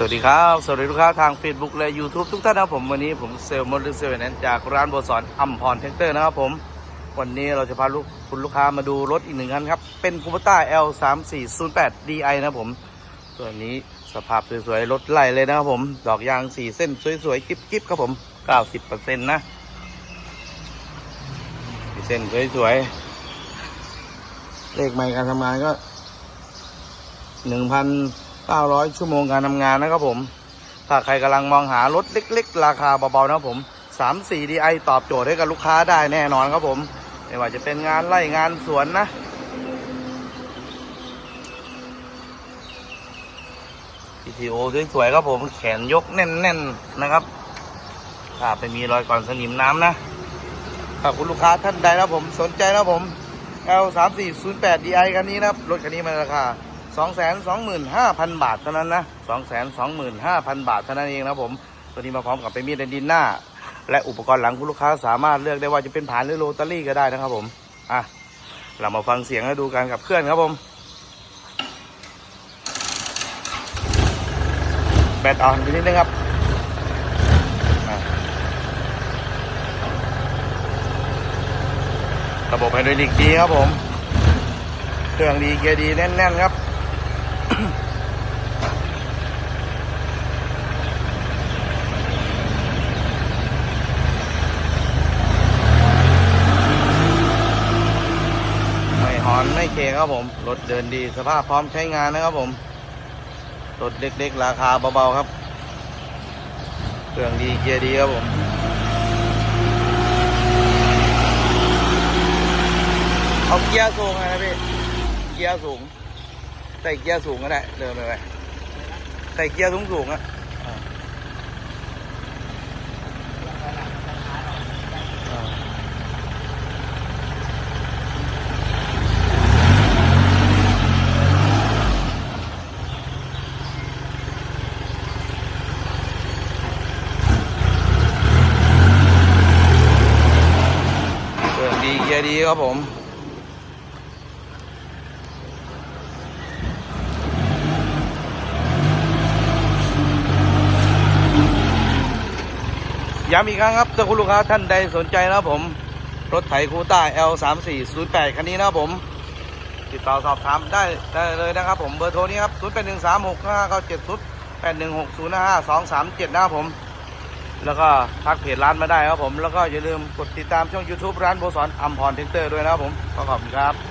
สวัสดีครับ สวัสดีลูกค้าทาง Facebook และ YouTube ทุกท่านนะครับผมวันนี้ผมเซลล์มอเตอร์เซลล์นั้นจากร้านบัวสอนอัมพรเทคเตอร์นะครับผม วันนี้เราจะพาลูกคุณลูกค้ามาดูรถอีกหนึ่งคันครับ เป็น c u b a t a L 3 4 0 8 DI นะครับผม ตัวนี้สภาพสวยๆ รถไหลเลยนะครับผม ดอกยาง4เส้นสวยๆกิ๊บๆครับผม 90%นะเส้นสวยๆเลขไมล์การทำงานก็ 900 ชั่วโมงการทำงานนะครับผม ถ้าใครกำลังมองหารถเล็ก ๆ ราคาเบาๆนะครับผม 3 4 DI ตอบโจทย์ให้กับลูกค้าได้แน่นอนครับผม ไม่ว่าจะเป็นงานไร่งานสวนนะ PTO สวยๆครับผมแขนยกแน่นๆนะครับ ถ้าไปมีรอยก่อนสนิมน้ำนะถ้าคุณลูกค้าท่านใดนะผมสนใจนะผม L 3 4 0 8 DI คันนี้นะครับ รถคันนี้มันราคา 225,000 บาทเท่านั้นนะ225,000 บาทเท่านั้นเองนะผม ตัวนี้มาพร้อมกับเป็นมีดดินหน้า และอุปกรณ์หลังคุณลูกค้าสามารถเลือกได้ว่าจะเป็นผ่านหรือโรตารี่ก็ได้นะครับผม อะ เรามาฟังเสียงและดูการขับเคลื่อนครับผม แบตอ่อนไปนิดนึงครับระบบไฮดรอลิกดีครับผม เครื่องดีเกียร์ดีแน่น ๆ ครับ ไม่หอนไม่เคครับผม รถเดินดีสภาพพร้อมใช้งานนะครับผม รถเล็กๆ ราคาเบาๆครับ เครื่องดีเกียร์ดีครับผมเอาเกียร์สูงไงนะพี่ เกียร์สูง ใส่เกียร์สูงก็ได้เดินไปไปใส่เกียร์สูงสูงอะอ่าอ่าเครื่อดีเกียร์ดีครับผม ย้ำอีกครั้งครับถ้าคุณลูกค้าท่านใดสนใจนะครับผม รถไถคูต้า L 3 4 0 8 คันนี้นะครับผม ติดต่อสอบถามได้ได้เลยนะครับผม เบอร์โทรนี้ครับ 0 8 1 3 6 5 9 7 0 8 1 6 0 5 2 3 7นะครับผม แล้วก็ทักเพจร้านมาได้ครับผม แล้วก็อย่าลืมกดติดตามช่อง YouTube ร้านโบสอนอัมพรเทคเตอร์ด้วยนะครับผมขอขอบคุณครับ